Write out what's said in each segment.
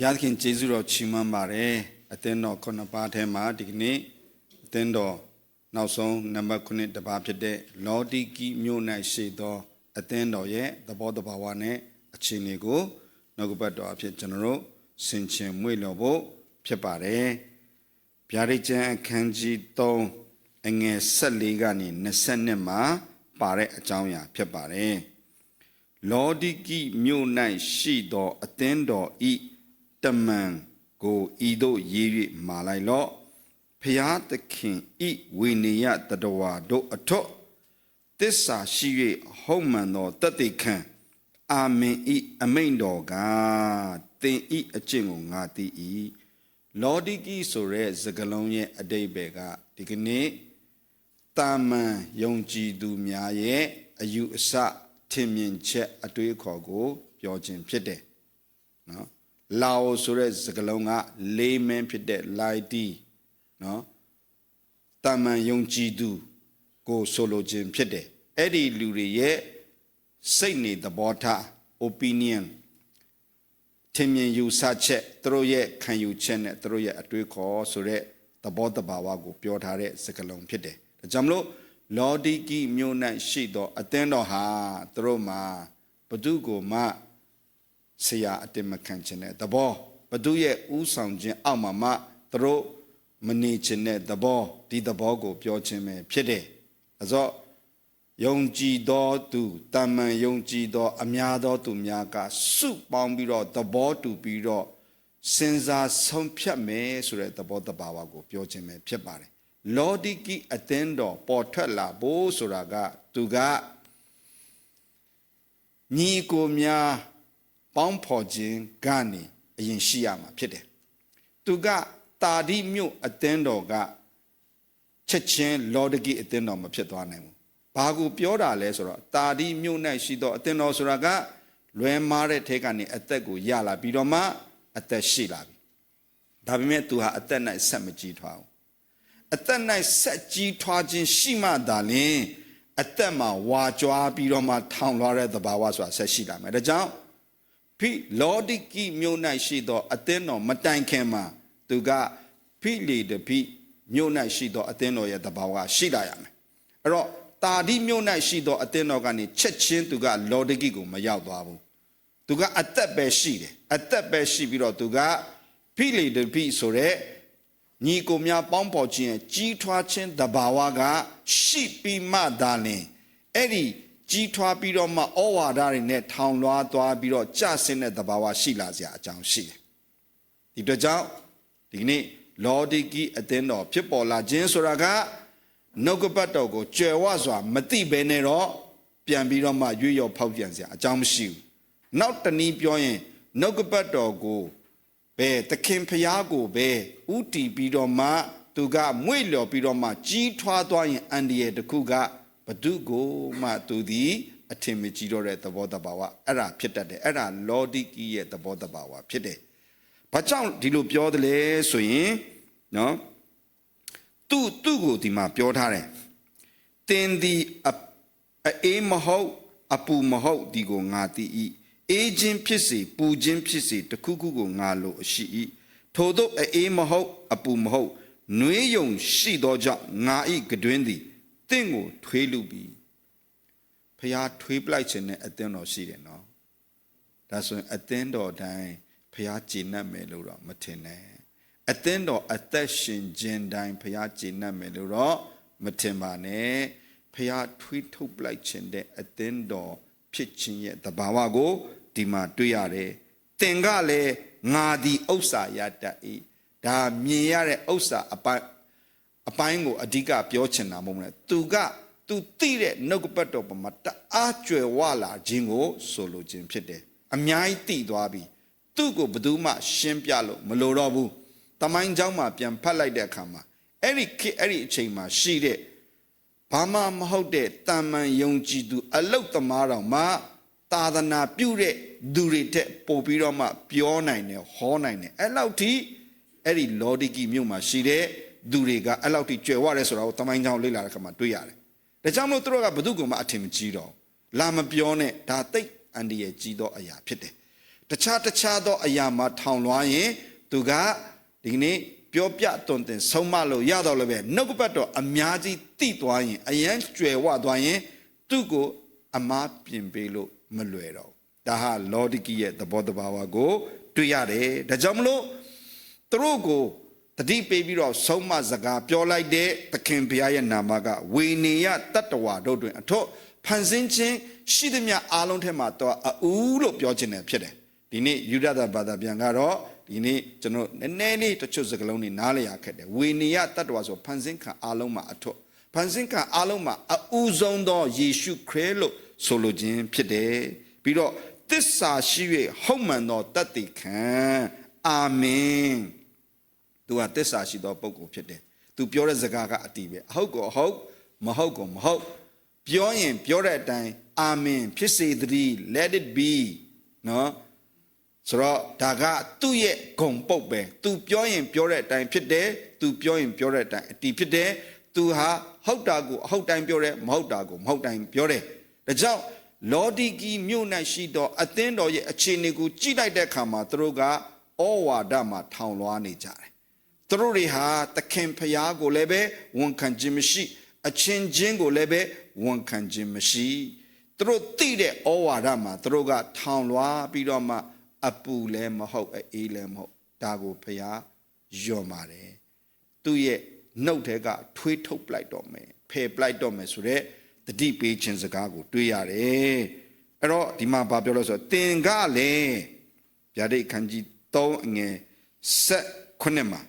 ဘုရားသခင်ကျေးဇူးတော်ချီးမွမ်းပါတယ်အသင်းတော်ခုနှစ်ပါးထဲမှာဒီကနေ့အသင်းတော်နောက်ဆုံးနံပါတ်9တပါးဖြစ်တဲ့လောတိကိမြို့၌ရှိသောအသင်းတော်ရဲ့သဘောတဘာဝနဲ့အခြေအနေကိုနောက်ကပတ်တော်အဖြစ်ကျွန်တော်တို့ဆင်ခြင်မွေ့လျော်ဖို့ဖြစ်ပါတယ်ဗျာဒိတ်ကျမ်းအခန်းကြီး3အငယ်14ကနေ20မှာပါတဲ့အကြောင်းအရာဖြစ်ပါတယ်လောဒီကိမြို့၌ရှိသောအသင်းတော်ဤ တမန်ကိုဤသို့ရေး၍မာလိုက်လော့ဖျားသခင်ဤဝိနည်းတတဝါတို့အထွတ်တစ္ဆာရှိ၍ဟုတ်မှန်သောတသက်သေခံအာမင်ဤအမိန်တော်ကသင်ဤအကျင့်ကိုငါသိ၏လောဒီကိဆိုတဲ့စကားလုံးရဲ့အတိတ်ပဲကဒီကနေ့တာမန်ယုံကြည်သူများရဲ့အယူအဆထင်မြင်ချက်အတွေးအခေါ်ကို ပြောခြင်းဖြစ်တယ်နော် လာအိုဆိုတဲ့စကားလုံးကလေးမင်းဖြစ်တဲ့လိုက်တီနော်တာမန်ယုံကြည်သူကိုဆိုလိုခြင်းဖြစ်တယ်အဲ့ဒီလူတွေရဲ့စိတ်နေသဘောထား opinion ထင်မြင်ယူဆချက်သူတို့ရဲ့ခံယူချက်နဲ့သူတို့ရဲ့အတွေးခေါ်ဆိုတဲ့သဘောတဘာဝကိုပြောထားတဲ့စကားလုံးဖြစ်တယ်။ဒါကြောင့်မလို့လောဒီကိမြို့၌ရှိသောအသင်းတော်ဟာသူတို့မှာဘု து ကိုမှ ဆရာအတင်မခံခြင်းတဲ့သဘောဘု து ရဲ့ဥဆောင်ခြင်းအောက်မှာမှသူတို့မနေခြင်းတဲ့သဘောဒီသဘောကိုပြောခြင်းပဲဖြစ်တယ်။အဲဆိုယုံကြည်သောသူတာမန်ယုံကြည်သော အများသောသူများကစုပေါင်းပြီးတော့သဘောတူပြီးတော့စဉ်းစားဆုံးဖြတ်မယ်ဆိုတဲ့သဘောတဘာဝကိုပြောခြင်းပဲဖြစ်ပါတယ်လောဒီကိအသင်းတော်ပေါ်ထွက်လာဖို့ဆိုတာကသူကညီကိုများ ပေါင်းဖော်ခြင်းကနေအရင်ရှိရမှာဖြစ်တယ်သူကတာဒီမြို့အသင်းတော်ကချက်ချင်းလောဒကိအသင်းတော်မဖြစ်သွားနိုင်ဘူးဘာကိုပြောတာလဲဆိုတော့တာဒီမြို့၌ရှိသောအသင်းတော်ဆိုတာကလွဲမားတဲ့ထဲကနေအသက်ကိုရလာပြီးတော့မှအသက်ရှိလာပြီဒါပေမဲ့သူဟာအသက်၌ဆက်မကြည့်ထွားဘူးအသက်၌ဆက်ကြီးထွားခြင်းရှိမှသာလျှင်အသက်မှာဝါကြွားပြီးတော့မှထောင်လွှားတဲ့သဘာဝဆိုတာဆက်ရှိလာမယ်ဒါကြောင့် ဖိလောဒိကိမြို့၌ရှိသောအသင်းတော်မတိုင်ခင်မှာသူကဖိလေတဖိမြို့၌ရှိသောအသင်းတော်ရဲ့သဘာဝရှိလာရမယ်အဲ့တော့တာဒီမြို့၌ရှိသောအသင်းတော်ကနေချက်ချင်းသူကလောဒိကိကိုမရောက်သွားဘူးသူကအသက်ပဲရှိတယ်အသက်ပဲရှိပြီးတော့သူကဖိလေတဖိဆိုတဲ့ညီကိုများပေါင်းဖော်ခြင်းရဲ့ကြီးထွားခြင်းတဘာဝကရှိပြီးမှသာလင်အဲ့ဒီ ကြီးထွားပြီးတော့မှဩဝါဒတွေနဲ့ထောင်လွှားသွားပြီးတော့ကြဆင်းတဲ့တဘာဝရှိလာစရာအကြောင်းရှိတယ်ဒီအတွက်ကြောင့်ဒီကနေ့လောဒီကီအသင်းတော်ဖြစ်ပေါ်လာခြင်းဆိုတာကနှုတ်ကပတ်တော်ကိုကြွယ်ဝစွာမသိဘဲနဲ့တော့ပြန်ပြီးတော့မှရွေ့ရော်ဖောက်ပြန်စရာအကြောင်းမရှိဘူးနောက်တနည်းပြောရင်နှုတ်ကပတ်တော်ကိုဘယ်သခင်ဖျားကိုပဲဥတီပြီးတော့မှသူကမွေ့လျော်ပြီးတော့မှကြီးထွားသွားရင်အန်ဒီရဲ့တစ်ခုက ဘဒုကိုမှသူသည်အထင်မကြီးတော့တဲ့သဘောတဘာဝအဲ့ဒါဖြစ်တတ်တယ်အဲ့ဒါလောဒီကီရဲ့သဘောတဘာဝဖြစ်တယ်ဘာကြောင့်ဒီလိုပြောတယ်လဲဆိုရင်နော်သူ့သူ့ကိုဒီမှာပြောထားတယ်တင်ဒီအေးမဟုတ်အပူမဟုတ်ဒီကိုငါသိ၏အေးခြင်းဖြစ်စေပူခြင်းဖြစ်စေတခုခုကိုငါလိုအရှိ၏ထို့သောအေးမဟုတ်အပူမဟုတ်နှွေးယုံရှိသောကြောင့်ငါဤကတွင်သည် တင့်ကိုထွေးလူပြီးဖျားထွေးပလိုက်ခြင်းနဲ့အသင်းတော်ရှိတယ်နော်ဒါဆိုရင်အသင်းတော်တိုင်းဖျားကြည်နပ်မယ်လို့တော့မထင်နဲ့အသင်းတော်အသက်ရှင်ခြင်းတိုင်းဖျားကြည်နပ်မယ်လို့တော့မထင်ပါနဲ့ဖျားထွေးထုတ်ပလိုက်ခြင်းတဲ့အသင်းတော်ဖြစ်ခြင်းရဲ့တဘာဝကိုဒီမှာတွေ့ရတယ်။တင်ကလည်းငါဒီဥစ္စာရတတ်၏ဒါမြင်ရတဲ့ဥစ္စာအပိုင်း အပိုင်းကိုအဓိကပြောချင်တာမဟုတ်ဘူးလေသူကသူသိတဲ့နှုတ်ကပတ်တော်ပမာတအားကြွယ်ဝလာခြင်းကိုဆိုလိုခြင်းဖြစ်တယ်အများကြီးသိသွားပြီသူ့ကိုဘယ်သူမှရှင်းပြလို့မလိုတော့ဘူးတမိုင်းเจ้าမှာပြန်ဖတ်လိုက်တဲ့အခါမှာအဲ့ဒီခေအဲ့ဒီအချိန်မှာရှိတဲ့ဘာမှမဟုတ်တဲ့တာမန်ယုံကြည်သူအလုတ်သမားတော်မှသာသနာပြုတဲ့သူတွေတက်ပို့ပြီးတော့မှပြောနိုင်တယ်ဟောနိုင်တယ်အဲ့လောက်ထိအဲ့ဒီလောဒီကီမြို့မှာရှိတဲ့ သူတွေကအဲ့လောက်ထိကြွယ်ဝရဲဆိုတာကိုတမိုင်းချောင်းလေ့လာတဲ့ခါမှာတွေ့ရတယ်။ဒါကြောင့်မလို့သူတို့ကဘု து ကမှအထင်မကြီးတော့လာမပြောနဲ့ဒါတိတ်အန်ဒီရဲ့ကြီးသောအရာဖြစ်တယ်။တခြားတခြားသောအရာမှာထောင်လွှားရင်သူကဒီကနေ့ပြောပြတွင်တင်ဆုံးမလို့ရတော့လည်းပဲနှုတ်ကပတ်တော်အများကြီးတိသွားရင်အယံကျွယ်ဝသွားရင်သူ့ကိုအမားပြင်ပေးလို့မလွယ်တော့ဘူးဒါဟာလောဒိကိရဲ့သဘောတဘာဝကို တွေ့ရတယ်ဒါကြောင့်မလို့သူတို့ကို တတိပေးပြီးတော့ဆုံးမစကားပြောလိုက်တဲ့သခင်ဘုရားရဲ့နာမကဝေနေယတတ္တဝါတို့တွင်အထော့ဖန်ဆင်းခြင်းရှိသမျှအားလုံးထဲမှာတော့အူးလို့ပြောခြင်းနဲ့ဖြစ်တယ်ဒီနေ့ယူဒတာဘာသာပြန်ကတော့ဒီနေ့ကျွန်တော်နည်းနည်းလေးတချို့စကားလုံးတွေနားလည်ရခက်တယ်ဝေနေယတတ္တဝါဆိုဖန်ဆင်းခံအားလုံးမှာအထော့ဖန်ဆင်းခံအားလုံးမှာအူးဆုံးသောယေရှုခရစ်လို့ဆိုလိုခြင်းဖြစ်တယ်ပြီးတော့သစ္စာရှိ၍ဟုတ်မှန်သောတတ်သိခံအာမင် သူကသစ္စာရှိသောပုဂ္ဂိုလ်ဖြစ်တယ်သူပြောတဲ့စကားကအတီးပဲအဟုတ်ကောအဟုတ်မဟုတ်ကောမဟုတ်ပြောရင်ပြောတဲ့အတိုင်းအာမင်ဖြစ်စေတည်း let it be နော်ဆိုတော့ဒါကသူ့ရဲ့ဂုံပုတ်ပဲသူပြောရင်ပြောတဲ့အတိုင်းဖြစ်တယ်သူပြောရင်ပြောတဲ့အတိုင်းအတီးဖြစ်တယ်သူဟာဟုတ်တာကိုအဟုတ်တိုင်းပြောတယ်မဟုတ်တာကိုမဟုတ်တိုင်းပြောတယ်ဒါကြောင့်လော်ဒီကီမြို့၌ရှိသောအသင်းတော်ရဲ့အခြေအနေကိုကြည့်လိုက်တဲ့အခါမှာသူတို့ကဩဝါဒမှာထောင်လွှားနေကြတယ် သူတို့တွေဟာသခင်ဖျားကိုလည်းပဲဝန်ခံခြင်းမရှိအချင်းချင်းကိုလည်းပဲဝန်ခံခြင်းမရှိသူတို့သိတဲ့ဩဝါဒမှာသူတို့ကထောင်လွှားပြီးတော့မှ အပူလည်းမဟုတ်အေးလည်းမဟုတ်ဒါကိုဖျားယွန်ပါတယ်သူ့ရဲ့နှုတ်ထဲကထွေးထုတ်ပလိုက်တော့မယ်ဖယ်ပလိုက်တော့မယ်ဆိုတော့တတိပေးခြင်းစကားကိုတွေးရတယ်အဲ့တော့ဒီမှာဘာပြောလို့ဆိုတော့တင်ကလည်းဗျာဒိတ်ခန်းကြီး3အငယ်7ခုနှစ်မှာ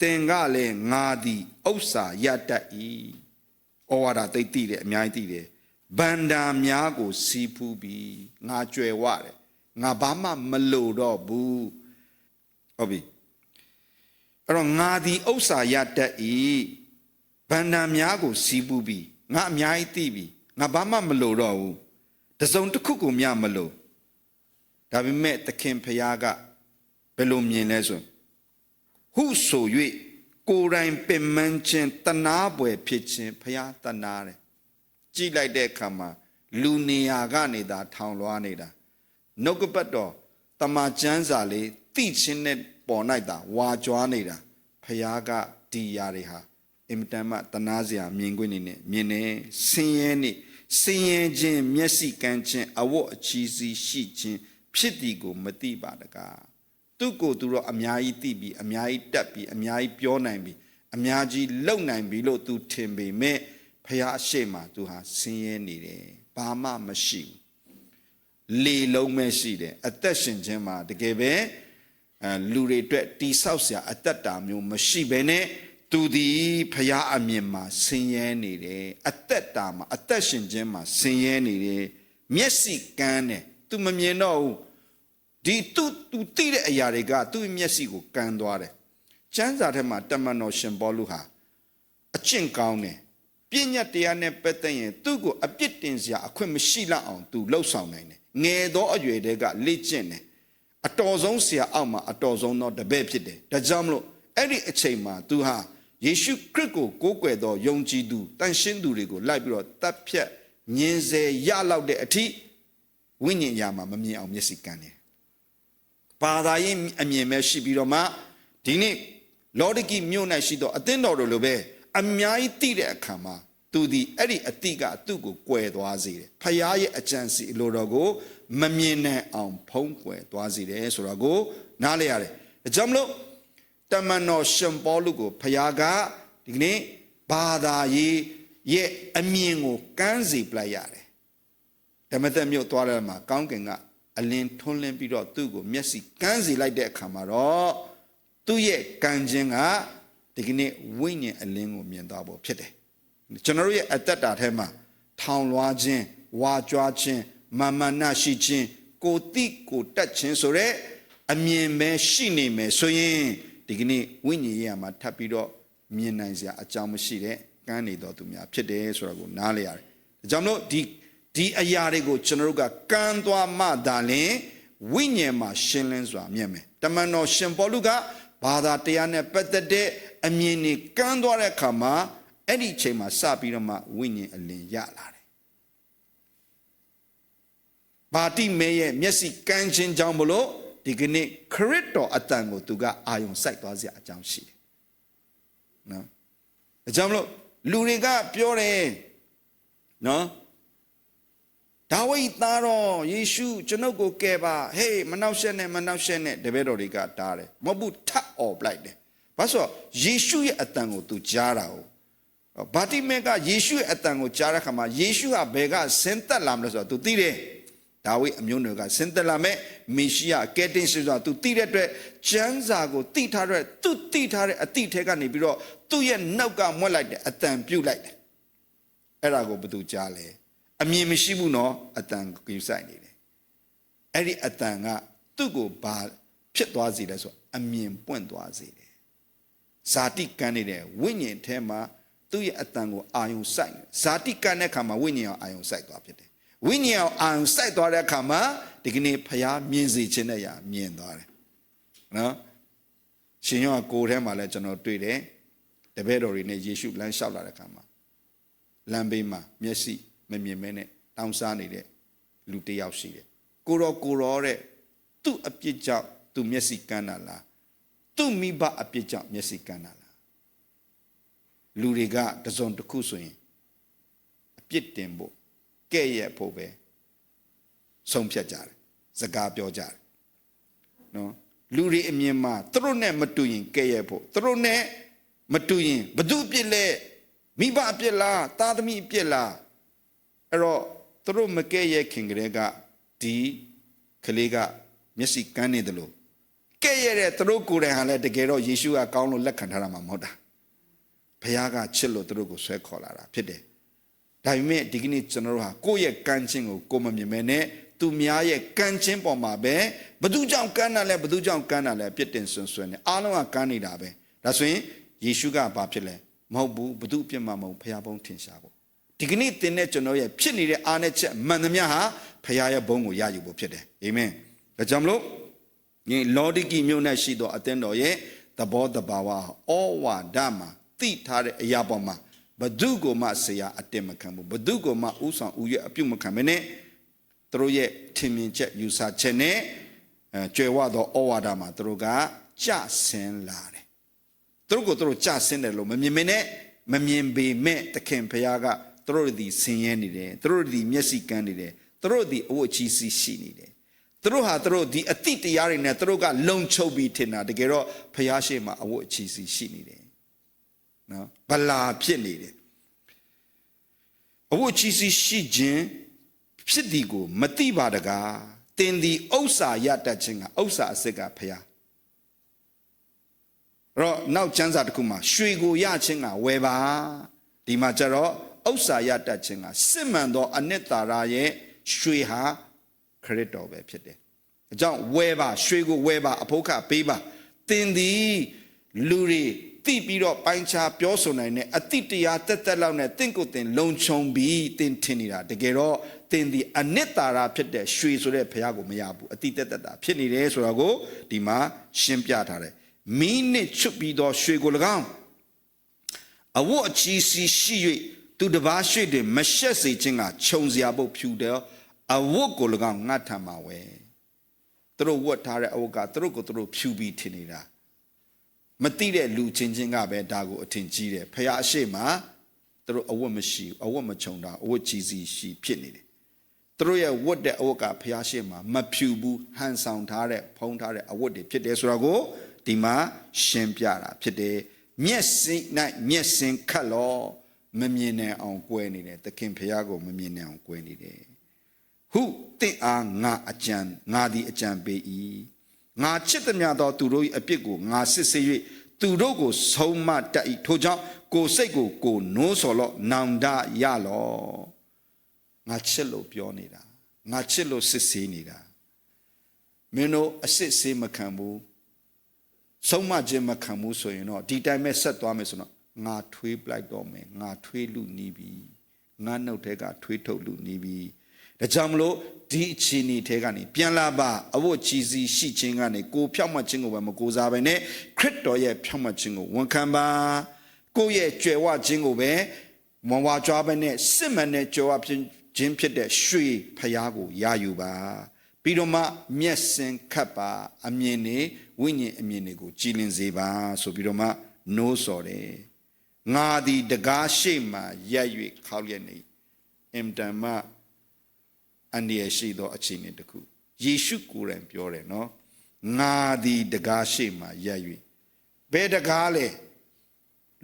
တင်ကလည်းငါသည်ဥစ္စာရတတ်၏ဩဝါဒသိသိတယ်အများကြီးသိတယ်ဗန္ဒာများကိုစီးဖူးပြီးငါကြွယ်ဝတယ်ငါဘာမှမလိုတော့ဘူးဟုတ်ပြီအဲ့တော့ငါသည်ဥစ္စာရတတ်၏ဗန္ဒာများကိုစီးပူးပြီးငါအများကြီးသိပြီငါဘာမှမလိုတော့ဘူးတစုံတစ်ခုကိုမျှမလိုဒါပေမဲ့သခင်ဖျားကဘယ်လိုမြင်လဲဆို ဟုဆို၍ကိုယ်တိုင်ပင်မခြင်းတနာပွယ်ဖြစ်ခြင်းဖျားတနာတယ်ကြည့်လိုက်တဲ့အခါမှာလူနေရာကနေသာထောင်လွှားနေတာနှုတ်ကပတ်တော်တမန်ကျမ်းစာလေးတိချင်းနဲ့ပေါ်၌သာဝါကြွားနေတာဖျားကဒီຢာတွေဟာအင်မတန်မှတနာစရာမြင်ကွင်းနေနဲ့မြင်နေဆင်းရဲနေဆင်းရဲခြင်းမျက်စိကန်းခြင်းအဝတ်အချီးစီးရှိခြင်းဖြစ်သည်ကိုမသိပါတကား သူ့ကိုယ်သူတော့အများကြီးသိပြီးအများကြီးတက်ပြီးအများကြီးပြောနိုင်ပြီးအများကြီးလုံနိုင်ပြီလို့သူထင်ပေမဲ့ဖះအရှိမသူဟာဆင်းရဲနေတယ်ဘာမှမရှိဘူးလေလုံးပဲရှိတယ်အသက်ရှင်ခြင်းမှာတကယ်ပဲအဲလူတွေအတွက်တိဆောက်စရာအသက်တာမျိုးမရှိဘဲနဲ့သူသည်ဖះအမြင်မှာဆင်းရဲနေတယ်အသက်တာမှာအသက်ရှင်ခြင်းမှာဆင်းရဲနေတယ်မျက်စိကန်းတယ်သူမမြင်တော့ဘူး ဒီသူသူသိတဲ့အရာတွေကသူ့မျက်စိကိုကန်းသွားတယ်ကျမ်းစာထဲမှာတမန်တော်ရှင်ပေါလုဟာအကျင့်ကောင်းတယ်ပြည့်ညတ်တရားနဲ့ပတ်သက်ရင်သူ့ကိုအပြစ်တင်စရာအခွင့်မရှိလောက်အောင်သူလှုပ်ဆောင်နိုင်တယ်ငယ်သောအရွယ်တည်းကလေ့ကျင့်တယ်အတော်ဆုံးဆရာအောက်မှာအတော်ဆုံးသောတပည့်ဖြစ်တယ်ဒါကြောင့်မလို့အဲ့ဒီအချိန်မှာသူဟာယေရှုခရစ်ကိုကိုးကွယ်သောယုံကြည်သူတန်ရှင်းသူတွေကိုလိုက်ပြီးတော့တတ်ဖြတ်ညင်စေရလောက်တဲ့အထိဝိညာဉ်ရာမှာမမြင်အောင်မျက်စိကန်းတယ် ဘာသာရေးအမြင်ပဲရှိပြီးတော့မှဒီနေ့လော်ဒကီမြို့၌ရှိသောအသင်းတော်တို့လိုပဲအများကြီးသိတဲ့အခါမှာသူဒီအဲ့ဒီအတိကသူ့ကိုကွယ်သွားစေတယ်ဖခင်ရဲ့အကြံစီအလိုတော်ကိုမမြင်နိုင်အောင်ဖုံးကွယ်သွားစေတယ်ဆိုတော့ကိုနားလည်ရတယ်အကြောင်းမလို့တမန်တော်ရှင်ပေါလုကိုဖခင်ကဒီကနေ့ဘာသာရေးရဲ့အမြင်ကိုကမ်းစီပလိုက်ရတယ်ဓမ္မသက်မြို့သွားတဲ့မှာကောင်းကင်က အလင်းထွန်းလင်းပြီးတော့သူ့ကိုမျက်စိကမ်းစီလိုက်တဲ့အခါမှာတော့သူ့ရဲ့ကံခြင်းကဒီကနေ့ဝိညာဉ်အလင်းကိုမြင်သွားဖို့ဖြစ်တယ်ကျွန်တော်တို့ရဲ့အသက်တာထဲမှာထောင်လွှားခြင်းဝါကြွားခြင်းမာမနာရှိခြင်းကိုတိကိုတက်ခြင်းဆိုရက်အမြင်ပဲရှိနေမယ်ဆိုရင်ဒီကနေ့ဝိညာဉ်ရေးမှာထပ်ပြီးတော့မြင်နိုင်စရာအကြောင်းမရှိတဲ့ကမ်းနေတော်သူများဖြစ်တယ်ဆိုတာကိုနားလည်ရတယ်။ဒါကြောင့်မလို့ဒီ ဒီအရာတွေကိုကျွန်တော်တို့ကကမ်းသွားမှသာလျှင်ဝိညာဉ်မှာရှင်းလင်းစွာမြင်မယ်။တမန်တော်ရှင်ပေါလုကဘာသာတရားနဲ့ပတ်သက်တဲ့အမြင်တွေကမ်းသွားတဲ့အခါမှာအဲ့ဒီအချိန်မှာစပြီးတော့မှဝိညာဉ်အလင်းရလာတယ်။ဘာတိမဲရဲ့မျက်စိကန်းခြင်းကြောင့်မလို့ဒီကနေ့ခရစ်တော်အတန်ကိုသူကအာယုံစိုက်သွားစရာအကြောင်းရှိတယ်နော်အကြောင်းမလို့လူတွေကပြောတယ်နော် ဒါဝိဒ်သားတော်ယေရှုကျွန်ုပ်ကိုကယ်ပါဟေးမနှောက်ရှက်နဲ့မနှောက်ရှက်နဲ့တပည့်တော်တွေကတားတယ်မဟုတ်ဘူးထပ်អော်ပလိုက်တယ်ဘာလို့ဆိုတော့ယေရှုရဲ့အတန်ကိုသူကြားတာကိုဗာတိမဲကယေရှုရဲ့အတန်ကိုကြားတဲ့ခါမှာယေရှုဟာဘယ်ကဆင်းသက်လာမလဲဆိုတော့သူသိတယ်ဒါဝိဒ်အမျိုးနွယ်ကဆင်းသက်လာမဲ့မေရှိယကဲတင်ရှိဆိုတာသူသိတဲ့အတွက်ကျမ်းစာကိုသိထားတဲ့သူသိထားတဲ့အတိထဲကနေပြီးတော့သူ့ရဲ့နောက်ကမွက်လိုက်တယ်အတန်ပြုတ်လိုက်တယ်အဲ့ဒါကိုဘယ်သူကြားလဲ အမြင်မရှိဘူးနော်အတန်ကိုယူဆိုင်နေတယ်အဲ့ဒီအတန်ကသူ့ကိုဘာဖြစ်သွားစေလဲဆိုအမြင်ပွင့်သွားစေတယ်ဇာတိကန်းနေတဲ့ဝိညာဉ်ထဲမှာသူ့ရဲ့အတန်ကိုအာယုံစိုက်တယ်ဇာတိကန်းတဲ့အခါမှာဝိညာဉ်အောင်အာယုံစိုက်သွားဖြစ်တယ်ဝိညာဉ်အောင်အာယုံစိုက်သွားတဲ့အခါမှာဒီကနေ့ဖျားမြင်စေခြင်းနဲ့ရမြင်သွားတယ်နော်ရှင်ယောကိုယ်ထဲမှာလည်းကျွန်တော်တွေ့တယ်တပည့်တော်တွေနဲ့ယေရှုလမ်းလျှောက်လာတဲ့အခါမှာလမ်းဘေးမှာမျက်စိ မမြင်မဲနဲ့တောင်းစားနေတဲ့လူတစ်ယောက်ရှိတယ်ကိုရောကိုရောတဲ့သူ့အပြစ်ကြောင့်သူမျက်စိကန်းတာလားသူ့မိဘအပြစ်ကြောင့်မျက်စိကန်းတာလားလူတွေကတစုံတစ်ခုဆိုရင်အပြစ်တင်ဖို့ကဲ့ရဲ့ဖို့ပဲဆုံးဖြတ်ကြတယ်စကားပြောကြတယ်နော်လူတွေအမြင်မှာသူတို့နဲ့မတူရင်ကဲ့ရဲ့ဖို့သူတို့နဲ့မတူရင်ဘသူအပြစ်လဲမိဘအပြစ်လားသားသမီးအပြစ်လား အဲ့တော့သူတို့မကဲ့ရဲ့ခင်ကလေးကဒီကလေးကမျက်စိကန်းနေတယ်လို့ကဲ့ရဲ့တဲ့သူတို့ကိုယ်တိုင်ဟာလည်းတကယ်တော့ယေရှုကကောင်းလို့လက်ခံထားတာမှမဟုတ်တာဘုရားကချစ်လို့သူတို့ကိုဆွဲခေါ်လာတာဖြစ်တယ်ဒါပေမဲ့ဒီကနေ့ကျွန်တော်တို့ဟာကိုယ့်ရဲ့ကမ်းခြင်းကိုကိုယ်မမြင်မဲနဲ့သူများရဲ့ကမ်းခြင်းပေါ်မှာပဲဘသူကြောင့်ကမ်းတာလဲဘသူကြောင့်ကမ်းတာလဲပြစ်တင်ဆွဆွနေအားလုံးကကမ်းနေတာပဲဒါဆိုရင်ယေရှုကဘာဖြစ်လဲမဟုတ်ဘူးဘသူအပြစ်မှမဟုတ်ဘုရားဘုန်းထင်ရှားဖို့ ဒီကနေ့တင်တဲ့ကျွန်တော်ရဲ့ဖြစ်နေတဲ့အားနဲ့ချက်မှန်သမျှဟာဘုရားရဲ့ဘုန်းကိုရယူဖို့ဖြစ်တယ်အာမင်ဒါကြောင့်မလို့ဒီလောဒိကိမြို့၌ရှိသောအသင်းတော်ရဲ့သဘောတဘာဝဩဝါဒမှာသိထားတဲ့အရာပေါ်မှာဘဒုကိုမှဆရာအတင်မခံဘူးဘဒုကိုမှဥဆောင်ဥရအပြုတ်မခံမနဲ့သူတို့ရဲ့ထင်မြင်ချက်ယူဆချက်နဲ့အဲကျွယ်ဝသောဩဝါဒမှာသူတို့ကကြဆင်းလာတယ်သူတို့ကိုသူတို့ကြဆင်းတယ်လို့မမြင်မနဲ့မမြင်ပေမဲ့သခင်ဖခင်က သူတို့ဒီဆင်းရဲနေတယ်သူတို့ဒီမျက်စိကန်းနေတယ်သူတို့ဒီအဝတ်ကြီးစီရှိနေတယ်သူတို့ဟာသူတို့ဒီအတိတရားတွေနဲ့သူတို့ကလုံချုပ်ပြီးထင်တာတကယ်တော့ဖျားရှိမှအဝတ်အချီစီရှိနေတယ်နော်ဗလာဖြစ်နေတယ်အဝတ်ချီစီရှိခြင်းဖြစ်ဒီကိုမတိပါတကားတင်ဒီဥစ္စာရတတ်ခြင်းကဥစ္စာအစစ်ကဖျားတော့နောက်ကျမ်းစာတစ်ခုမှာရွှေကိုရခြင်းကဝယ်ပါဒီမှာကျတော့ ဥစ္စာရတတ်ခြင်းကစစ်မှန်သောအနှစ်သာရရဲ့ရွှေဟာခရစ်တော်ပဲဖြစ်တယ်။အကြောင်းဝဲပါရွှေကိုဝဲပါအဖို့ခပေးပါတင်သည်လူတွေတိပြီးတော့ပိုင်းခြားပြောဆိုနိုင်တဲ့အတိတရားတက်တက်လောက်နဲ့တင့်ကိုယ်တင်လုံခြုံပြီးတင်ထင်နေတာတကယ်တော့တင်ဒီအနှစ်သာရဖြစ်တဲ့ရွှေဆိုတဲ့ဘုရားကိုမရဘူးအတိတက်တက်တာဖြစ်နေတယ်ဆိုတာကိုဒီမှာရှင်းပြထားတယ်မီးနစ်ချွတ်ပြီးတော့ရွှေကို၎င်းအဝတ်အချီစီရှိ၍ သူတပားရွှေတွင်မရှက်စေခြင်းကခြုံစရာပုတ်ဖြူတယ်အဝတ်ကို၎င်းငတ်ထမှာဝဲသူတို့ဝတ်ထားတဲ့အဝတ်ကသူတို့ကိုသူတို့ဖြူပြီးထင်နေတာမတိတဲ့လူချင်းချင်းကပဲဒါကိုအထင်ကြီးတယ်ဖះအရှိမသူတို့အဝတ်မရှိဘူးအဝတ်မခြုံတာအဝတ်ကြီးစီရှိဖြစ်နေတယ်သူတို့ရဲ့ဝတ်တဲ့အဝတ်ကဖះရှိမမဖြူဘူးဟန်ဆောင်ထားတဲ့ဖုံးထားတဲ့အဝတ်တွေဖြစ်တယ်ဆိုတော့ကိုဒီမှာရှင်းပြတာဖြစ်တယ်မျက်စိ၌မျက်စင်ခတ်လော မမြင်နိုင်အောင်ကွဲနေတယ်သခင်ဖះကိုမမြင်နိုင်အောင်ကွဲနေတယ်ဟုတင့်အားငါအကြံငါသည်အကြံပေး၏ငါချစ်သည်များသောသူတို့၏အပြစ်ကိုငါစစ်ဆေး၍သူတို့ကိုဆုံးမတတ်၏ထို့ကြောင့်ကိုယ်စိတ်ကိုကိုနိုးစော်လော့နောင်တရလော့ငါချစ်လို့ပြောနေတာငါချစ်လို့စစ်ဆေးနေတာမင်းတို့အစစ်ဆေးမခံဘူးဆုံးမခြင်းမခံဘူးဆိုရင်တော့ဒီတိုင်းပဲဆက်သွားမယ်ဆိုတော့ ငါထွေးပလိုက်တော့မယ်ငါထွေးလူနီးပြီငါနှုတ်ထဲကထွေးထုတ်လူနီးပြီဒါကြောင့်မလို့ဒီအချိန်ဒီထဲကနေပြန်လာပါအဝတ်ကြီးစီရှိခြင်းကနေကိုဖြောက်မှတ်ခြင်းကိုပဲမကိုစားပဲနဲ့ခရစ်တော်ရဲ့ဖြောက်မှတ်ခြင်းကိုဝန်ခံပါကိုယ့်ရဲ့ကြွယ်ဝခြင်းကိုပဲမဝါကြွားပဲနဲ့စစ်မှန်တဲ့ကြွယ်ဝခြင်းဖြစ်တဲ့ရွှေဖျားကိုရယူပါဖပြီးတော့မှမျက်စင်ခတ်ပါအမြင်နေဝိညာဉ်အမြင်တွေကိုကြည်လင်စေပါဆိုပြီးတော့မှနိုးစော်တယ် ငါသည်တကားရှိမှရက်၍ခောက်ရက်နေအင်တန်မှအန္တရာယ်ရှိသောအခြေအနေတစ်ခုယေရှုကိုယ်တိုင်ပြောတယ်နော်ငါသည်တကားရှိမှရက်၍ဘယ်တကားလဲ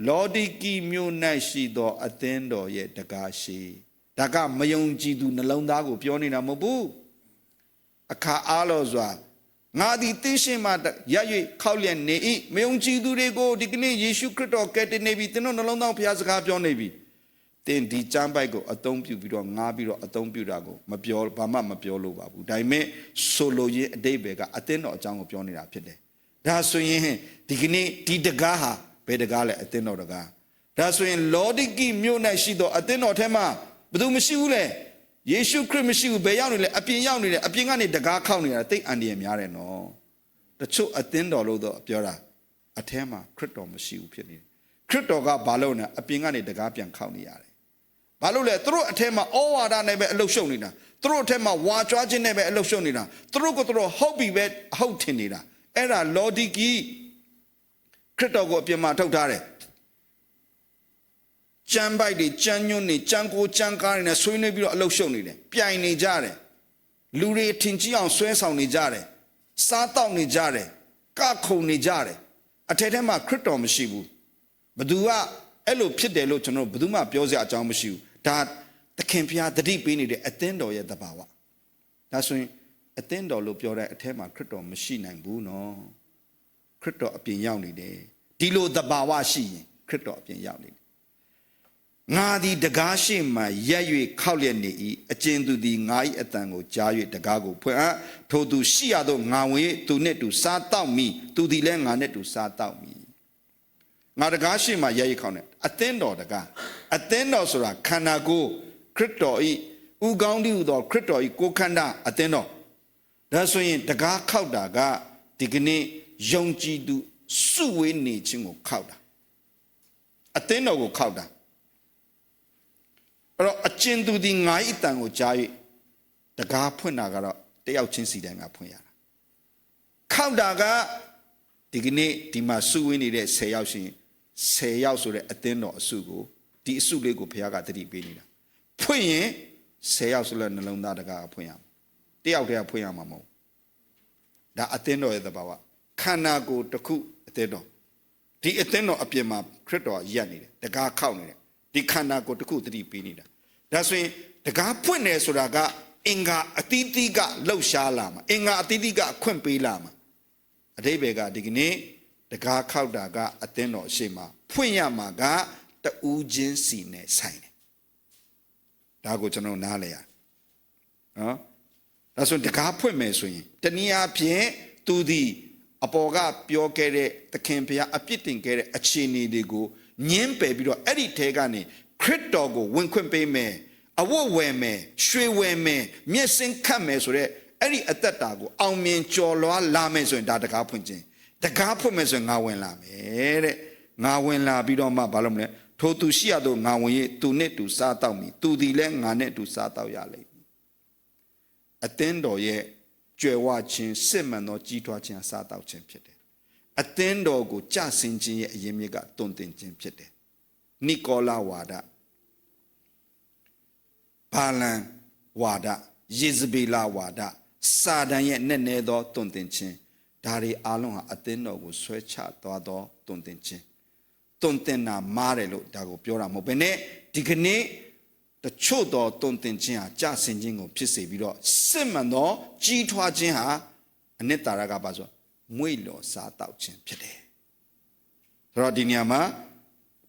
လောဒီကီမြို့၌ရှိသောအသင်းတော်ရဲ့တကားရှိဒါကမယုံကြည်သူနှလုံးသားကိုပြောနေတာမဟုတ်ဘူးအခါအားလို့စွာ ငါသည်တင်းရှင်းမှရ၍ခောက်လျက်နေ၏မယုံကြည်သူတွေကိုဒီကနေ့ယေရှုခရစ်တော်ကယ်တင်နေပြီသင်တို့နှလုံးသားဘုရားစကားပြောနေပြီသင်ဒီကျမ်းပိုက်ကိုအသုံးပြုပြီးတော့ငားပြီးတော့အသုံးပြုတာကိုမပြောဘာမှမပြောလို့ပါဘူးဒါပေမဲ့ဆိုလိုရင်းအတိတ်ပဲကအသင်းတော်အကြောင်းကိုပြောနေတာဖြစ်တယ်ဒါဆိုရင်ဒီကနေ့ဒီတကားဟာဘယ်တကားလဲအသင်းတော်တကားဒါဆိုရင်လောဒိကိမြို့၌ရှိသောအသင်းတော်ထဲမှာဘယ်သူမရှိဘူးလဲ ယေရှုခရစ်မရှိဘူးဘယ်ရောက်နေလဲအပြင်ရောက်နေတယ်အပြင်ကနေတကားခောက်နေတာတိတ်အန္တရာယ်များတယ်နော်တချို့အသင်းတော်လို့တော့ပြောတာအထဲမှာခရစ်တော်မရှိဘူးဖြစ်နေတယ်ခရစ်တော်ကဘာလို့လဲအပြင်ကနေတကားပြန်ခောက်နေရတယ်ဘာလို့လဲသူတို့အထဲမှာဩဝါဒနဲ့ပဲအလုရှုံနေတာသူတို့အထဲမှာဝါကြွားခြင်းနဲ့ပဲအလုရှုံနေတာသူတို့ကသူတို့ဟုတ်ပြီပဲဟုတ်ထင်နေတာအဲ့ဒါလော်ဒီကီခရစ်တော်ကိုအပြင်မှာထုတ်ထားတယ် ကြမ်းပိုက်တွေကြမ်းညွန့်နေကြမ်းကိုကြမ်းကားတွေနဲ့ဆွေးနွေးပြီးတော့အလုရှုံနေတယ်ပြိုင်နေကြတယ်လူတွေထင်ကြီးအောင်ဆွဲဆောင်နေကြတယ်စားတောက်နေကြတယ်ကခုန်နေကြတယ်အထက်ထဲမှာခရစ်တော်မရှိဘူးဘသူကအဲ့လိုဖြစ်တယ်လို့ကျွန်တော်ဘသူမှပြောစရာအကြောင်းမရှိဘူးဒါသခင်ဖျားတတိပေးနေတဲ့အသင်းတော်ရဲ့တဘာဝဒါဆိုရင်အသင်းတော်လို့ပြောတဲ့အထက်မှာခရစ်တော်မရှိနိုင်ဘူးနော်ခရစ်တော်အပြင်ရောက်နေတယ်ဒီလိုတဘာဝရှိရင်ခရစ်တော်အပြင်ရောက်နေတယ် ငါသည်တကားရှိမှရက်၍ခောက်လျက်နေ၏အကျဉ်သူသည်ငါ၏အတန်ကိုကြား၍တကားကိုဖွင့်အပ်ထိုသူရှိရသောငါဝင်၍သူနှင့်တူစားတောက်မိသူသည်လည်းငါနှင့်တူစားတောက်မိငါတကားရှိမှရက်၍ခောက်နေအသင်းတော်တကားအသင်းတော်ဆိုတာခန္ဓာကိုယ်ခရစ်တော်၏ဥကောင်းတည်းဟူသောခရစ်တော်၏ကိုယ်ခန္ဓာအသင်းတော်ဒါဆိုရင်တကားခောက်တာကဒီကနေ့ယုံကြည်သူစုဝေးနေခြင်းကိုခောက်တာအသင်းတော်ကိုခောက်တာ အဲ့တော့အကျဉ်သူဒီငါ၏အတန်ကိုကြား၍တကားဖွင့်တာကတော့တယောက်ချင်းစီတိုင်းကဖွင့်ရတာခောက်တာကဒီကနေ့ဒီမှာစုဝေးနေတဲ့10ယောက်ရှင်10ယောက်ဆိုတဲ့အသင်းတော်အစုကိုဒီအစုလေးကိုဘုရားကတတိပေးနေတာဖွင့်ရင်10ယောက်ဆိုတဲ့နှလုံးသားတကားဖွင့်ရမှာတယောက်တည်းကဖွင့်ရမှာမဟုတ်ဒါအသင်းတော်ရဲ့သဘာဝခန္ဓာကိုယ်တစ်ခုအသင်းတော်ဒီအသင်းတော်အပြင်မှာခရစ်တော်ရက်နေတယ်တကားခောက်နေတယ် ဒီခန္ဓာကိုယ်တစ်ခုတတိပေးနေတာဒါဆိုရင်တကားဖွင့်တယ်ဆိုတာကအင်္ဂါအတိတိကလှုပ်ရှားလာမှာအင်္ဂါအတိတိကအခွင့်ပေးလာမှာအတိဘယ်ကဒီကနေ့တကားခောက်တာကအသင်းတော်အရှိမဖွင့်ရမှာကတူးချင်းစီနဲ့ဆိုင်တယ်ဒါကိုကျွန်တော်နားလဲရနော်ဒါဆိုတကားဖွင့်မယ်ဆိုရင်တနည်းအားဖြင့်သူသည်အပေါ်ကပြောခဲ့တဲ့သခင်ဘုရားအပြစ်တင်ခဲ့တဲ့အခြေအနေတွေကို ညင်းပယ်ပြီးတော့အဲ့ဒီထဲကနေခရစ်တော်ကိုဝင်ခွင့်ပေးမယ်အဝတ်ဝယ်မယ်ရွှေဝယ်မယ်မျက်စင်ခတ်မယ်ဆိုတော့အဲ့ဒီအသက်တာကိုအောင်မြင်ကျော်လွှားလာမယ်ဆိုရင်ဒါတကားဖွင့်ခြင်းတကားဖွင့်မယ်ဆိုရင်ငါဝင်လာမယ်တဲ့ငါဝင်လာပြီးတော့မှဘာလို့မလဲထိုသူရှိရတော့ငါဝင်ရဲ့သူနဲ့တူစားတော့မီသူဒီလဲငါနဲ့တူစားတော့ရလိမ့်မယ်အသင်းတော်ရဲ့ကြွယ်ဝခြင်းစစ်မှန်သောကြီးထွားခြင်းစားတော့ခြင်းဖြစ်တယ် အသင်းတော်ကိုကြဆင်ခြင်းရဲ့အရင်မြစ်ကတုံတင်ခြင်းဖြစ်တယ်။နီကောလာဝါဒဘာလန်ဝါဒယေဇဗေလဝါဒစာတန်ရဲ့နဲ့နဲသောတုံတင်ခြင်းဒါတွေအားလုံးဟာအသင်းတော်ကိုဆွဲချသွားသောတုံတင်ခြင်းတုံတင်တာမားတယ်လို့ဒါကိုပြောတာမဟုတ်ဘဲနဲ့ဒီကနေ့တချို့သောတုံတင်ခြင်းဟာကြဆင်ခြင်းကိုဖြစ်စေပြီးတော့စစ်မှန်သောကြီးထွားခြင်းဟာအနှစ်သာရကပါဆို မွေ့လော်စားတောက်ခြင်းဖြစ်တယ်ဆိုတော့ဒီနေရာမှာ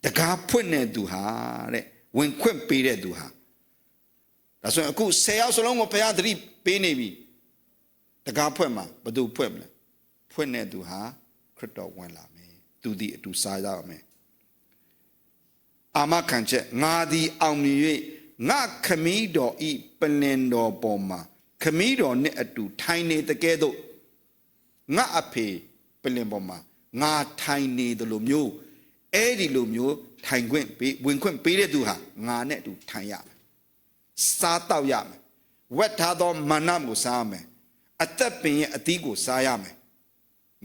တကားဖွင့်တဲ့သူဟာတဲ့ဝင်ခွင့်ပေးတဲ့သူဟာဒါဆိုရင်အခု10ယောက်စလုံးကိုဘုရားသတိပေးနေပြီတကားဖွင့်မှာဘယ်သူဖွင့်မလဲဖွင့်တဲ့သူဟာခရစ်တော်ဝင်လာမယ်သူဒီအတူစားရမယ်အာမခံချက်ငါသည်အောင်မြင်၍ငါခမည်းတော်ဤပလင်တော်ပေါ်မှာခမည်းတော်နဲ့အတူထိုင်နေတကဲ့သို့ ငါအဖေပလင်ပေါ်မှာငါထိုင်နေတယ်လို့မျိုးအဲ့ဒီလိုမျိုးထိုင်ခွင့်ပေးဝင်ခွင့်ပေးတဲ့သူဟာငါနဲ့အတူထိုင်ရမယ်စားတော့ရမယ်ဝက်ထားသောမာနကိုစားမယ်အသက်ပင်ရဲ့အသီးကိုစားရမယ်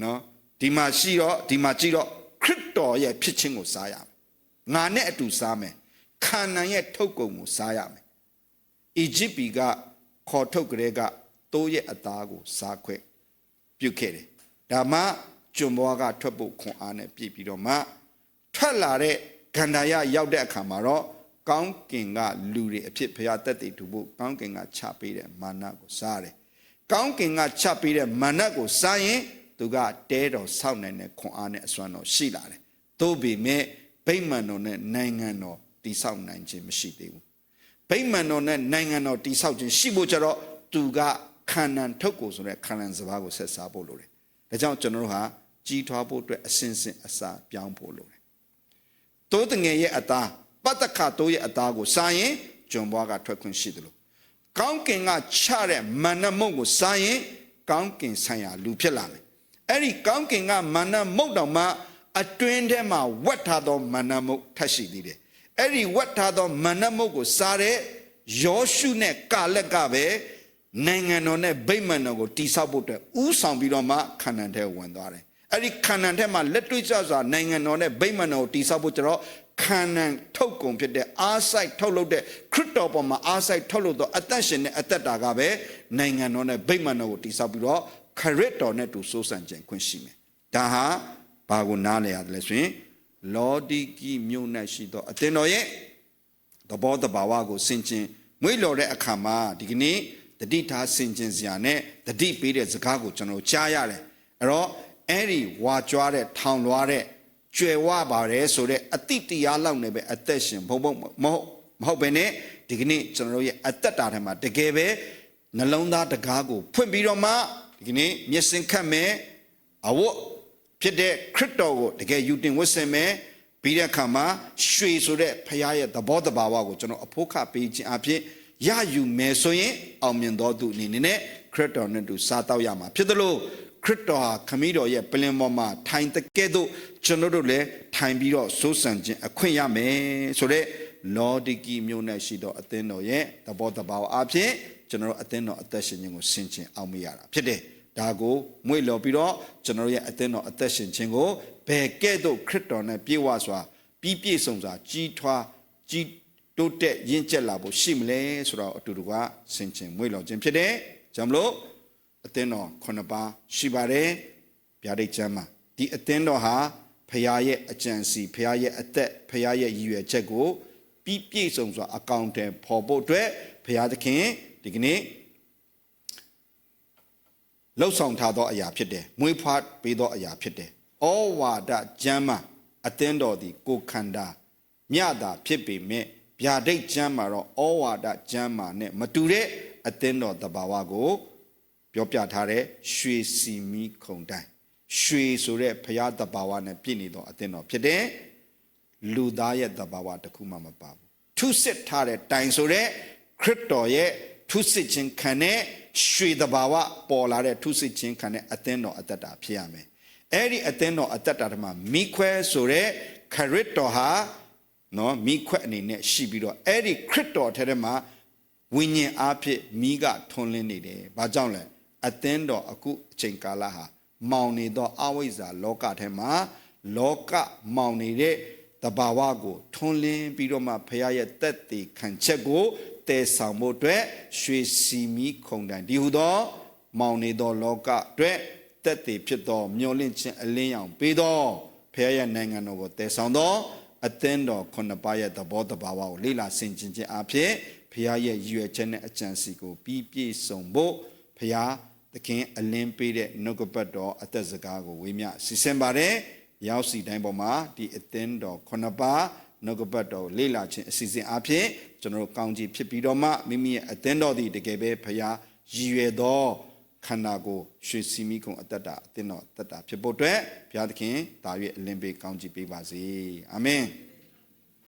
နော်ဒီမှာရှိတော့ဒီမှာကြည့်တော့ခရစ်တော်ရဲ့ဖြစ်ခြင်းကိုစားရမယ်ငါနဲ့အတူစားမယ်ခါနန်ရဲ့ထုတ်ကုန်ကိုစားရမယ်အီဂျစ်ပြည်ကခေါ်ထုတ်ကြတဲ့ကတိုးရဲ့အသားကိုစားခွင့် ပြုခဲ့တယ်ဒါမှကျွန်ဘွားကထွက်ဖို့ခွန်အားနဲ့ပြည်ပြီးတော့မှထွက်လာတဲ့ဂန္ဓာယရောက်တဲ့အခါမှာတော့ကောင်းကင်ကလူတွေအဖြစ်ဖရာတက်တည်တူဖို့ကောင်းကင်ကချပေးတဲ့မာနကိုစားတယ်။ကောင်းကင်ကချပေးတဲ့မာနကိုစားရင်သူကတဲတော်ဆောက်နိုင်တဲ့ခွန်အားနဲ့အစွမ်းတော်ရှိလာတယ်။သို့ပေမဲ့ဗိမာန်တော်နဲ့နိုင်ငံတော်တည်ဆောက်နိုင်ခြင်းမရှိသေးဘူး။ဗိမာန်တော်နဲ့နိုင်ငံတော်တည်ဆောက်ခြင်းရှိဖို့ကြတော့သူက ခန္ဓာထုတ်ကိုဆိုတဲ့ခန္ဓာစဘာကိုဆက်စားဖို့လိုတယ်။ဒါကြောင့်ကျွန်တော်တို့ဟာကြီးထွားဖို့အတွက်အစဉ်စဉ်အစာပြောင်းဖို့လိုတယ်။တိုးတငယ်ရဲ့အသားပတ္တခတိုးရဲ့အသားကိုစားရင်ကျွန်ဘွားကထွက်ခွင့်ရှိတယ်လို့ကောင်းကင်ကချတဲ့မန္နမုတ်ကိုစားရင်ကောင်းကင်ဆိုင်ရာလူဖြစ်လာမယ်အဲ့ဒီကောင်းကင်ကမန္နမုတ်တော်မှာအတွင်းထဲမှာဝတ်ထားသောမန္နမုတ်ထပ်ရှိသေးတယ်အဲ့ဒီဝတ်ထားသောမန္နမုတ်ကိုစားတဲ့ယောရှုနဲ့ကာလက်ကပဲ နိုင်ငံတော်နဲ့ဗိမာန်တော်ကိုတိဆောက်ဖို့အတွက်ဥဆောင်ပြီးတော့မှခန္ဓာထဲဝင်သွားတယ်အဲ့ဒီခန္ဓာထဲမှာလက်တွေ့ကျစွာနိုင်ငံတော်နဲ့ဗိမာန်တော်ကိုတိဆောက်ဖို့ကျတော့ခန္ဓာထုတ်ကုန်ဖြစ်တဲ့အားစိုက်ထုတ်လုပ်တဲ့ခရစ်တော်ပေါ်မှာအားစိုက်ထုတ်လုပ်သောအသက်ရှင်တဲ့အသက်တာကပဲနိုင်ငံတော်နဲ့ဗိမာန်တော်ကိုတိဆောက်ပြီးတော့ခရစ်တော်နဲ့တူစိုးစံခြင်းခွင့်ရှိမယ်ဒါဟာဘာကိုနားလည်ရတယ်လဲဆိုရင်လောဒီကီမြို့၌ရှိသောအသင်တော်ရဲ့သဘောတဘာဝကိုဆင်ခြင်မွေးလော်တဲ့အခါမှာဒီကနေ့ တတိထားဆင်ခြင်စရာနဲ့တတိပေးတဲ့စကားကိုကျွန်တော်ကြားရတယ်အဲ့တော့အဲ့ဒီဝါကြွားတဲ့ထောင်လွှားတဲ့ကျွယ်ဝပါတယ်ဆိုတဲ့အတိတရားလောက်နဲ့ပဲအသက်ရှင်ဘုံဘုံမဟုတ်မဟုတ်ပဲနဲ့ဒီကနေ့ကျွန်တော်တို့ရဲ့အသက်တာထဲမှာတကယ်ပဲနှလုံးသားတကားကိုဖွင့်ပြီးတော့မှဒီကနေ့မျက်စင်ခတ်မယ်အဝတ်ဖြစ်တဲ့ခရစ်တော်ကိုတကယ်ယူတင်ဝတ်ဆင်မယ်ပြီးတဲ့အခါမှာရွှေဆိုတဲ့ဖရားရဲ့သဘောတဘာဝကိုကျွန်တော်အဖို့ခပေးခြင်းအဖြစ် ရယူမယ်ဆိုရင်အောင်မြင်တော်သူအနေနဲ့ခရစ်တော်နဲ့တူစားတော့ရမှာဖြစ်တယ်လို့ခရစ်တော်ဟာခမည်းတော်ရဲ့ပလင်ပေါ်မှာထိုင်တဲ့ကဲ့သို့ကျွန်တော်တို့လည်းထိုင်ပြီးတော့စိုးစံခြင်းအခွင့်ရမယ်ဆိုတော့လောဒီကီမြို့နဲ့ရှိသောအသင်းတော်ရဲ့သဘောတဘာဝအဖြစ်ကျွန်တော်တို့အသင်းတော်အသက်ရှင်ခြင်းကိုဆင်ခြင်အောင်မရတာဖြစ်တယ်ဒါကိုမွေ့လော်ပြီးတော့ကျွန်တော်ရဲ့အသင်းတော်အသက်ရှင်ခြင်းကိုဘယ်ကဲ့သို့ခရစ်တော်နဲ့ပြေဝစွာပြီးပြည့်စုံစွာကြီးထွားကြီး တိုးတက်ရင့်ကျက်လာဖို့ရှိမလဲဆိုတော့အတူတူကဆင်ခြင်မွေ့လော်ခြင်းဖြစ်တယ်ကြောင့်မလို့အသင်းတော်ခုနှစ်ပါးရှိပါတယ်ဗျာဒိတ်ကျမ်းမှာဒီအသင်းတော်ဟာဖခင်ရဲ့အကြံစီဖခင်ရဲ့အသက်ဖခင်ရဲ့ရည်ရွယ်ချက်ကိုပြီးပြည့်စုံစွာအကောင့်ထဲပေါ်ဖို့အတွက်ဖခင်သခင်ဒီကနေ့လှုပ်ဆောင်ထားသောအရာဖြစ်တယ်မွေးဖွားပေးသောအရာဖြစ်တယ်ဩဝါဒကျမ်းမှာအသင်းတော်သည်ကိုခန္ဓာမြတာဖြစ်ပေမဲ့ ဗျာဒိတ်ကျမ်းမှာတော့ဩဝါဒကျမ်းမှာနဲ့မတူတဲ့အသင်းတော်တဘာဝကို ပြောပြထားတဲ့ရွှေစီမီခုံတိုင်းရွှေဆိုတဲ့ဘုရားတဘာဝနဲ့ပြည့်နေသောအသင်းတော်ဖြစ်တယ်လူသားရဲ့တဘာဝတစ်ခုမှမပါဘူးထုစစ်ထားတဲ့တိုင်ဆိုတဲ့ခရစ်တော်ရဲ့ထုစစ်ခြင်းခံတဲ့ရွှေတဘာဝပေါ်လာတဲ့ထုစစ်ခြင်းခံတဲ့အသင်းတော်အသက်တာဖြစ်ရမယ်အဲ့ဒီအသင်းတော်အသက်တာထဲမှာမိခွဲဆိုတဲ့ခရစ်တော်ဟာ နော်မိခွဲအနေနဲ့ရှိပြီးတော့အဲ့ဒီခရစ်တော်ထဲထဲမှာဝိညာဉ်အားဖြင့်မိကထွန်းလင်းနေတယ်။ဘာကြောင့်လဲ။အသင်းတော်အခုအချိန်ကာလဟာမောင်နေသောအဝိဇ္ဇာလောကထဲမှာလောကမောင်နေတဲ့တဘာဝကိုထွန်းလင်းပြီးတော့မှဖခင်ရဲ့တက်တည်ခံချက်ကိုတည်ဆောင်ဖို့အတွက်ရွှေစီမီခုံတန်ဒီဟုသော မောင်နေသောလောကအတွက်တက်တည်ဖြစ်သောမျောလင့်ခြင်းအလင်းရောင်ပေးသောဖခင်ရဲ့နိုင်ငံတော်ကိုတည်ဆောင်သော အသင်းတော်ခုနှစ်ပါးရဲ့သဘောတဘာဝကိုလေ့လာဆင်ခြင်ခြင်းအဖြစ်ဖခင်ရဲ့ရည်ရွယ်ချက်နဲ့အကြံစီကိုပြီးပြည့်စုံဖို့ဖခင်သခင်အလင်းပေးတဲ့နှုတ်ကပတ်တော်အသက်စကားကိုဝေမျှစီစဉ်ပါတယ်ရောက်စီတိုင်းပေါ်မှာဒီအသင်းတော်ခုနှစ်ပါးနှုတ်ကပတ်တော်လေ့လာခြင်းအစီအစဉ်အဖြစ်ကျွန်တော်တို့ကောင်းကြီးဖြစ်ပြီးတော့မှမိမိရဲ့အသင်းတော်ဒီတကယ်ပဲဖခင်ရည်ရွယ်သော ခန္ဓာကိုရွှေစီမီကုံအတ္တတာအသင်းတော်တတ္တာဖြစ်ဖို့အတွက်ဘုရားသခင်ဒါ၍အလင်းပေးကောင်းကြီးပေးပါစေအာမင်